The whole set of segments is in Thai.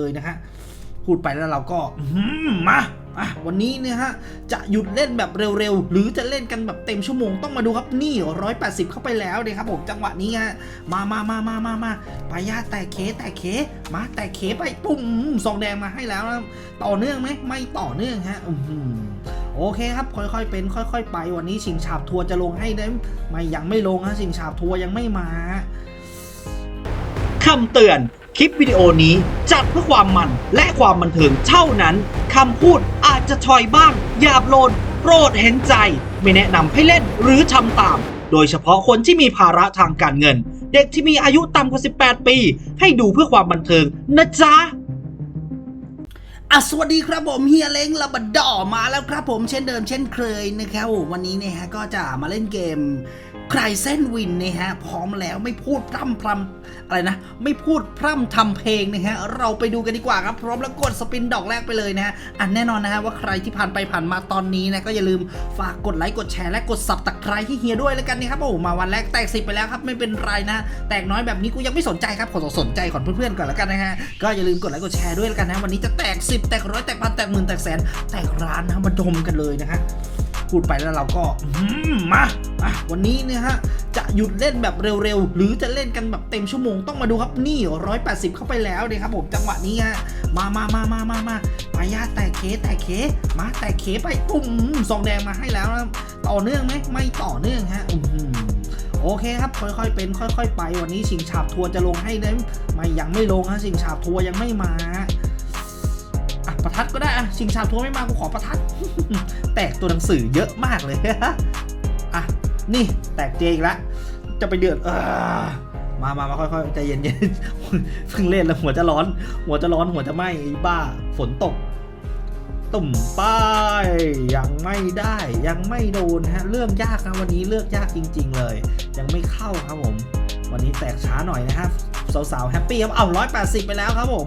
เลยนะฮะพูดไปแล้วเราก็มาอะวันนี้เนี่ยฮะจะหยุดเล่นแบบเร็วๆ หรือจะเล่นกันแบบเต็มชั่วโมงต้องมาดูครับนี่ 180 เข้าไปแล้วเนี่ยครับผมจังหวะนี้ฮะมามามามามามาปายาแตกเคแตกเคมาแตกเคไปปุ่มซองแดงมาให้แล้วนะต่อเนื่องไหมไม่ต่อเนื่องฮะอืโอเคครับค่อยๆเป็น ค่อย ๆ ไปวันนี้ชิงฉาบทัวร์จะลงให้ได้ไม่ยังไม่ลงฮะชิงฉาบทัวร์ยังไม่มา คำเตือน คลิปวิดีโอนี้จัดเพื่อความมันและความบันเทิงเท่านั้น คำพูดอาจจะชอยบ้าง หยาบโลน โปรดเห็นใจ ไม่แนะนำให้เล่นหรือทำตาม โดยเฉพาะคนที่มีภาระทางการเงิน เด็กที่มีอายุต่ำกว่า 18 ปี ให้ดูเพื่อความบันเทิงนะจ๊ะอะสวัสดีครับผมเฮียเล้งลาบดดอมาแล้วครับผมเช่นเดิมเช่นเคยนะครับวันนี้เนี่ยฮะก็จะมาเล่นเกม ใครเส้นวินนะฮะพร้อมแล้วไม่พูดพร่ำพรำอะไรนะ ไม่พูดพร่ำทำเพลงนะฮะเราไปดูกันดีกว่าครับ พร้อมแล้วกดสปินดอกแรกไปเลยนะฮะอันแน่นอนนะฮะว่าใครที่ผ่านไปผ่านมาตอนนี้นะก็อย่าลืมฝากกดไลค์กดแชร์และกดสับตะไคร้ที่เฮียด้วยแล้วกันนะครับโอ้มาวันแรกแตกสิบไปแล้วครับไม่เป็นไรนะ แตกน้อยแบบนี้กูยังไม่สนใจครับขอสนใจของเพื่อนๆก่อนแล้วกันนะฮะก็อย่าลืมกดไลค์กดแชร์ด้วยแล้วกันนะวันนี้จะแตก10แตกร้อยแตกพันแตกหมื่นแตกแสนแตกร้านนะมาดมกันเลยนะฮะ พูดไปแล้วเราก็มาอะวันนี้เนี่ยฮะจะหยุดเล่นแบบเร็วๆ หรือจะเล่นกันแบบเต็มชั่วโมงต้องมาดูครับนี่ 180 เข้าไปแล้วเนี่ยครับผมจังหวะนี้ฮะมามามามามามาปายาแตกเคแตกเคมาแตกเคไปปุ่มซองแดงมาให้แล้วนะต่อเนื่องไหมไม่ต่อเนื่องฮะโอเคครับ ค่อยๆเป็น ค่อย ๆ ไปวันนี้ชิงฉาบทัวร์จะลงให้ได้ไม่ยังไม่ลงฮะชิงฉาบทัวร์ยังไม่มา ประทัดก็ได้อะชิงฉาทัวไม่มากูขอประทัด แตกตัวหนังสือเยอะมากเลยอะนี่แตกเจอีกแล้วจะไปเดือดอมามามาค่อยๆใจเย็นๆเพิ่งเล่นแล้วหัวจะร้อน หัวจะร้อนหัวจะไหม้บ้าฝนตกตุ่มป้ายยังไม่ได้ยังไม่โดนฮะเรื่องยากนะวันนี้เลือกยากจริง ๆ เลย ยังไม่เข้าครับผม วันนี้แตกช้าหน่อยนะฮะสาวๆแฮปปี้ครับเอาร้อยแปดสิบไปแล้วครับผม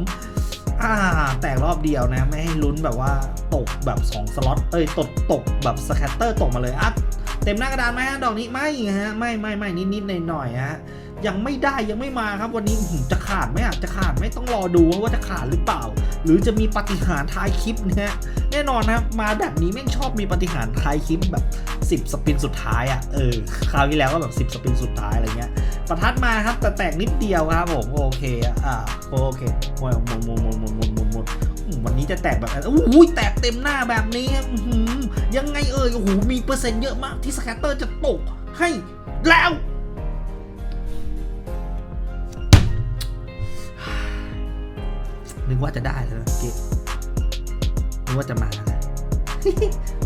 อ่าแตกรอบเดียวนะ ไม่ให้ลุ้นแบบว่าตกแบบ 2 สล็อตเอ้ยตกตกแบบสแคตเตอร์ตกมาเลยอะเต็มหน้ากระดานไหมฮะดอกนี้ไม่ฮะไม่ไม่ไม่นิดนิดหน่อยหน่อยๆฮะยังไม่ได้ยังไม่มาครับวันนี้จะขาดไหมอะจะขาดไหมต้องรอดูว่าจะขาดหรือเปล่า หรือจะมีปาฏิหารย์ท้ายคลิปนะฮะแน่นอนนะครับมาแบบนี้แม่งชอบมีปาฏิหารย์ท้ายคลิปแบบ 10 สปินสุดท้ายอะ่ะเออคราวที่แล้วก็แบบ 10 สปินสุดท้ายอะไรเงี้ย ประทัดมาครับ แต่แตกนิดเดียวครับผมโอเคอ่าโอเคหมดหมดหมดหมดหมดหมดหมดหมดวันนี้จะแตกแบบอู้ยแตกเต็มหน้าแบบนี้ยังไงเอ่ยโอ้โหมีเปอร์เซ็นต์เยอะมากที่สแคตเตอร์จะตกให้แล้วนึกว่าจะได้แล้วเกนึกว่าจะมาแล้ว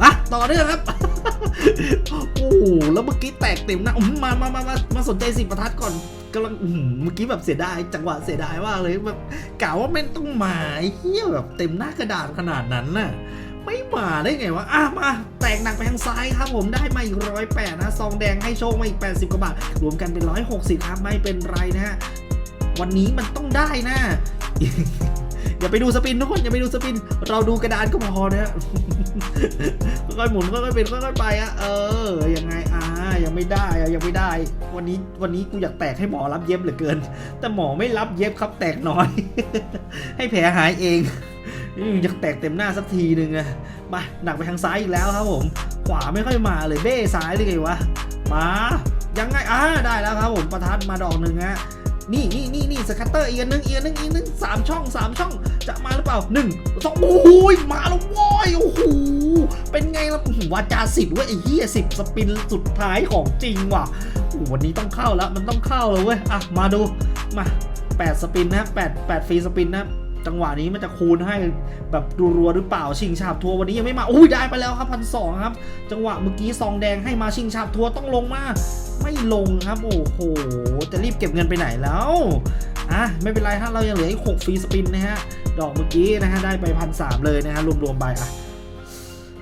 มาต่อเนื่องครับ โอ้โหแล้วเมื่อกี้แตกเต็มหนะมามามามามาสนใจสิประทัดก่อนกำลังเมื่อกี้แบบเสียดายจังหวะเสียดายมากเลยแบบกะว่าแม่งต้องมาเฮี้ยแบบเต็มหน้ากระดาษขนาดนั้นน่ะไม่มาได้ไงวะ อะมา แตกหนักไปทางซ้ายครับผมได้มาอีกร้อยแปดนะซองแดงให้โชคมาอีก 80 กว่าบาท รวมกันเป็นร้อยหกสิบครับ ไม่เป็นไรนะฮะ วันนี้มันต้องได้นะ อย่าไปดูสปินทุกคนอย่าไปดูสปิน เราดูกระดานก็พอนะฮะค่อยหมุนค่อยๆเป็นค่อยๆไปอะเออยังไงอ่ายังไม่ได้อะยังไม่ได้ วันนี้วันนี้กูอยากแตกให้หมอรับเย็บเหลือเกิน แต่หมอไม่รับเย็บครับแตกน้อย ให้แผลหายเองอืมอยากแตกเต็มหน้าสักทีหนึ่งอะมาหนักไปทางซ้ายอีกแล้วครับผมขวาไม่ค่อยมาเลยเบ้ซ้ายเลยไงวะมายังไงอ่าได้แล้วครับผมประทัดมาดอกหนึ่งฮะ นี่นี่นี่นี่สคัตเตอร์อีกนหนึงอีกนหนึงอีกนหนึงสามช่องสามช่อง จะมาหรือเปล่าหนึ่งสองโอ้ยมาแล้วว้ยโอ้โหเป็นไงล่ะอื้อหือวาจาสิบเว้ยไอ้เหี้ยสิบสปินสุดท้ายของจริงว่ะวันนี้ต้องเข้าแล้วมันต้องเข้าแล้วเว้ยอะมาดูมาแปดสปินนะแปดแปดฟรีสปินนะจังหวะนี้มันจะคูณให้แบบดูรัวหรือเปล่าชิงชาบทัวร์วันนี้ยังไม่มาอุ้ยได้ไปแล้วครับพันสองครับ จังหวะเมื่อกี้ซองแดงให้มาชิงชาบทัวร์ต้องลงมา ไม่ลงครับ โอ้โห จะรีบเก็บเงินไปไหนแล้ว อะ ไม่เป็นไรฮะเรายังเหลืออีก 6 ฟรีสปินนะฮะ ดอกเมื่อกี้นะฮะ ได้ไปพันสามเลยนะฮะ รวมๆไปอะ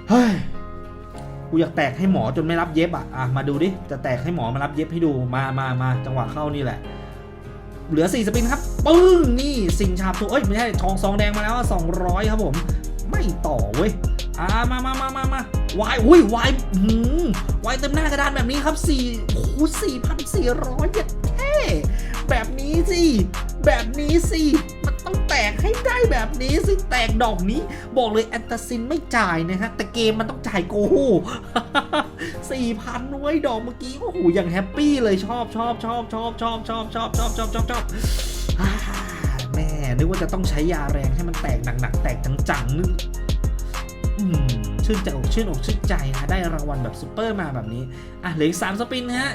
เฮ้ย กูอยากแตกให้หมอจนไม่รับเย็บอะ อะ มาดูดิ จะแตกให้หมอมารับเย็บให้ดู มามามาจังหวะเข้านี่แหละ เหลือ 4 สปินครับ ปึ้ง นี่สิงชาบตัวเอ้ย ไม่ใช่ ทองซองแดงมาแล้ว 200 ครับผม ไม่ต่อเว้ย อ่ามามามามามา วายอุ้ยวายหืมวายเต็มหน้ากระดานแบบนี้ครับ4โอ้โห4,400เย็ดแค่แบบนี้สิ แบบนี้สิ มันต้องแตกให้ได้แบบนี้สิ แตกดอกนี้ บอกเลยแอนตาซินไม่จ่ายนะฮะ แต่เกมมันต้องจ่ายโกโหสี่พันไว้ยดอกเมื่อกี้โอ้โหอย่างแฮปปี้เลยชอบชอบชอบชอบชอบชอบชอบชอบชอบชอบชอบแม่นึกว่าจะต้องใช้ยาแรงให้มันแตกหนักๆแตกจังๆนึกอืม ชื่นใจอกชื่นอกชื่นใจนะได้รางวัลแบบซูเปอร์มาแบบนี้อะเหลืออีกสามสปินฮะ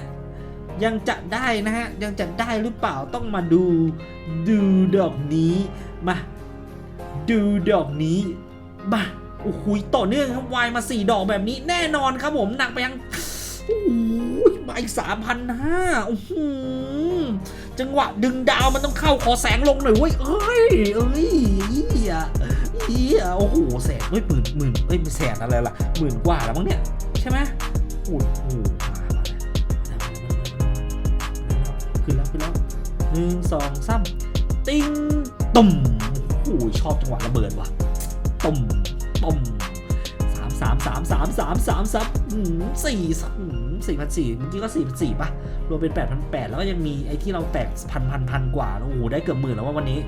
ยังจะได้นะฮะยังจะได้หรือเปล่าต้องมาดูดูดอกนี้มาดูดอกนี้มาโอ้โหต่อเนื่องครับวายมาสี่ดอกแบบนี้แน่นอนครับผมหนักไปยังโอ้โหมาอีกสามพันห้าโอ้โหจังหวะดึงดาวมันต้องเข้าขอแสงลงหน่อยเว้ยเอ้ยเอ้ยเฮียเฮียโอ้โหแสนเฮ้ยหมื่นหมื่นเอ้ยไม่แสนอะไรล่ะหมื่นกว่าแล้วมั้งเนี่ย ใช่ไหมโอ้โหมาแล้วขึ้นแล้วขึ้นแล้วหนึ่งสองสามติ้งตุ่มโอ้ยชอบจังหวะระเบิดว่ะตุ่มตุ่มสามสามสามสามสามสามสามอืมสี่สามสี่พันสี่เมื่อกี้ก็สี่พันสี่ป่ะ รวมเป็นแปดพันแปดแล้วก็ยังมีไอ้ที่เราแตกพันพันพันกว่า โอ้โห ได้เกือบหมื่นแล้วว่าวันนี้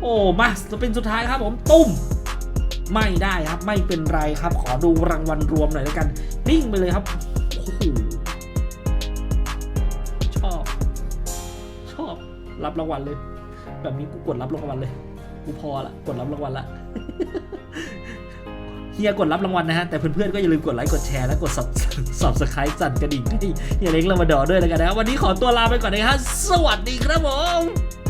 โอ้ มาจะเป็นสุดท้ายครับผม ตุ้ม ไม่ได้ครับ ไม่เป็นไรครับ ขอดูรางวัลรวมหน่อยแล้วกันนิ่งไปเลยครับโอ้โหชอบ ชอบ รับรางวัลเลย แบบนี้กูกดรับรางวัลเลย กูพอละ กดรับรางวัลละเฮียกดรับรางวัลนะฮะ แต่เพื่อนๆก็อย่าลืมกดไลค์กดแชร์และกด subscribe สั่นกระดิ่งให้เฮียเล้งลามาดอด้วยแล้วกันนะครับวันนี้ขอตัวลาไปก่อนนะครับสวัสดีครับผม